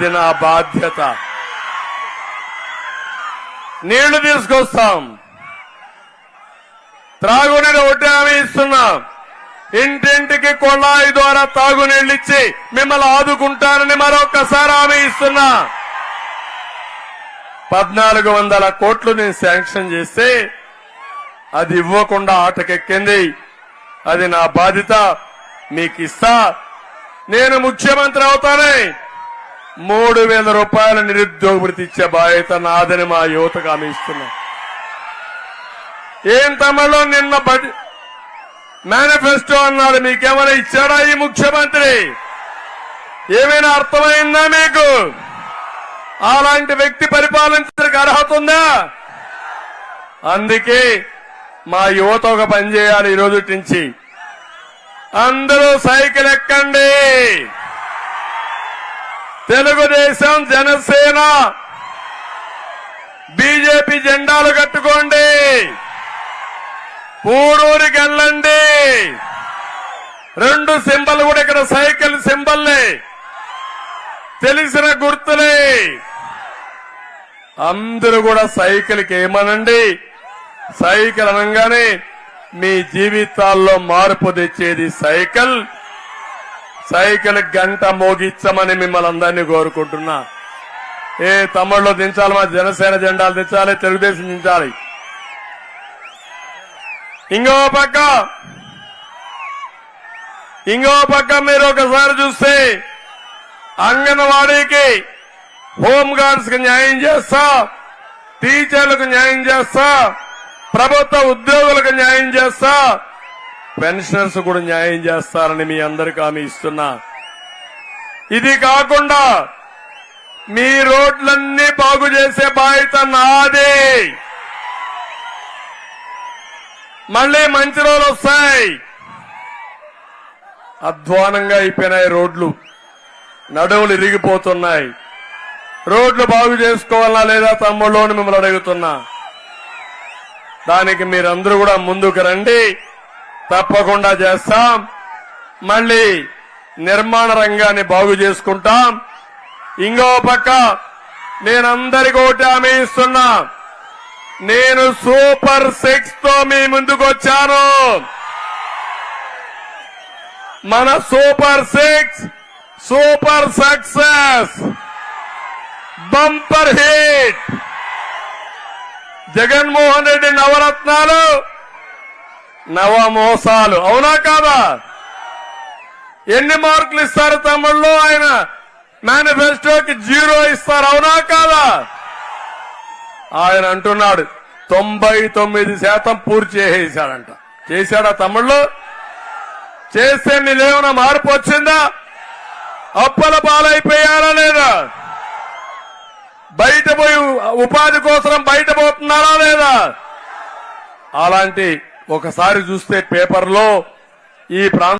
ఇది నా బాధ్యత. నీళ్ళు తీసుకొస్తాం. త్రాగునీరు ఒకటి హామీ ఇస్తున్నాం. ఇంటింటికి కొళాయి ద్వారా తాగునీళ్ళు ఇచ్చి మిమ్మల్ని ఆదుకుంటానని మరొకసారి హామీ ఇస్తున్నా. పద్నాలుగు వందల కోట్లు నేను శాంక్షన్ చేస్తే అది ఇవ్వకుండా ఆటకెక్కింది. అది నా బాధ్యత. మీకు ఇస్తా. నేను ముఖ్యమంత్రి అవుతానే. మూడు వేల రూపాయల నిరుద్యోగ వృత్తి ఇచ్చే బాధ్యత నాదని మా యువతకు హామీ ఇస్తున్నా. ఏం తమలో నిన్న మేనిఫెస్టో అన్నాడు మీకేమైనా ఇచ్చాడా ఈ ముఖ్యమంత్రి? ఏమైనా అర్థమైందా మీకు? అలాంటి వ్యక్తి పరిపాలించడానికి అర్హత ఉందా? అందుకే మా యువత ఒక పని ఈరోజు నుంచి. అందరూ సైకిల్ ఎక్కండి. తెలుగుదేశం జనసేన. బీజేపీ జెండాలు కట్టుకోండి. ఊరూరికి వెళ్ళండి. రెండు సింబల్ కూడా ఇక్కడ సైకిల్ సింబల్లే తెలిసిన గుర్తులే. అందరూ కూడా సైకిల్కి ఏమనండి? సైకిల్ అనగానే మీ జీవితాల్లో మార్పు తెచ్చేది సైకిల్. సైకిల్ గంట మోగించమని మిమ్మల్ని అందరినీ కోరుకుంటున్నా. ఏ తమ్ముళ్ళు దించాలి మా జనసేన జెండాలు దించాలి తెలుగుదేశం దించాలి. ఇంకో పక్క ఇంకో పక్క మీరు ఒకసారి చూస్తే అంగన్వాడీకి హోంగార్డ్స్కి న్యాయం చేస్తా టీచర్లకు న్యాయం చేస్తా ప్రభుత్వ ఉద్యోగులకు న్యాయం చేస్తా పెన్షనర్స్ కూడా న్యాయం చేస్తారని మీ అందరికీ హామీ ఇస్తున్నా. ఇది కాకుండా మీ రోడ్లన్నీ బాగు చేసే బాధ్యత నాదే. మళ్ళీ మంచి రోజులు వస్తాయి. అధ్వానంగా అయిపోయినాయి రోడ్లు. నడువులు ఇరిగిపోతున్నాయి. రోడ్లు బాగు చేసుకోవాలా లేదా తమ్ముళ్ళు మిమ్మల్ని అడుగుతున్నా. దానికి మీరందరూ కూడా ముందుకు రండి. తప్పకుండా చేస్తాం. మళ్ళీ నిర్మాణ రంగాన్ని బాగు చేసుకుంటాం. ఇంకో పక్క నేనందరికీ ఒకటి హామీ ఇస్తున్నా. నేను సూపర్ సిక్స్తో మీ ముందుకు వచ్చాను. మన super six super success. Bumper hit. Jaganmohan Reddy Navaratnalu. నవమోసాలు. అవునా కాదా? ఎన్ని మార్కులు ఇస్తారు తమిళ్ళు ఆయన మేనిఫెస్టోకి జీరో ఇస్తారు. అవునా కాదా? ఆయన అంటున్నాడు తొంభై తొమ్మిది శాతం పూర్తి చేసేసాడంట. చేశాడా తమ్ముళ్ళు? చేస్తే నీదేమైనా మార్పు వచ్చిందా? అప్పల పాలైపోయారా లేదా? బయట పోయి ఉపాధి కోసం బయట పోతున్నారా లేదా? అలాంటి ఒకసారి చూస్తే పేపర్లో ఈ ప్రాంతం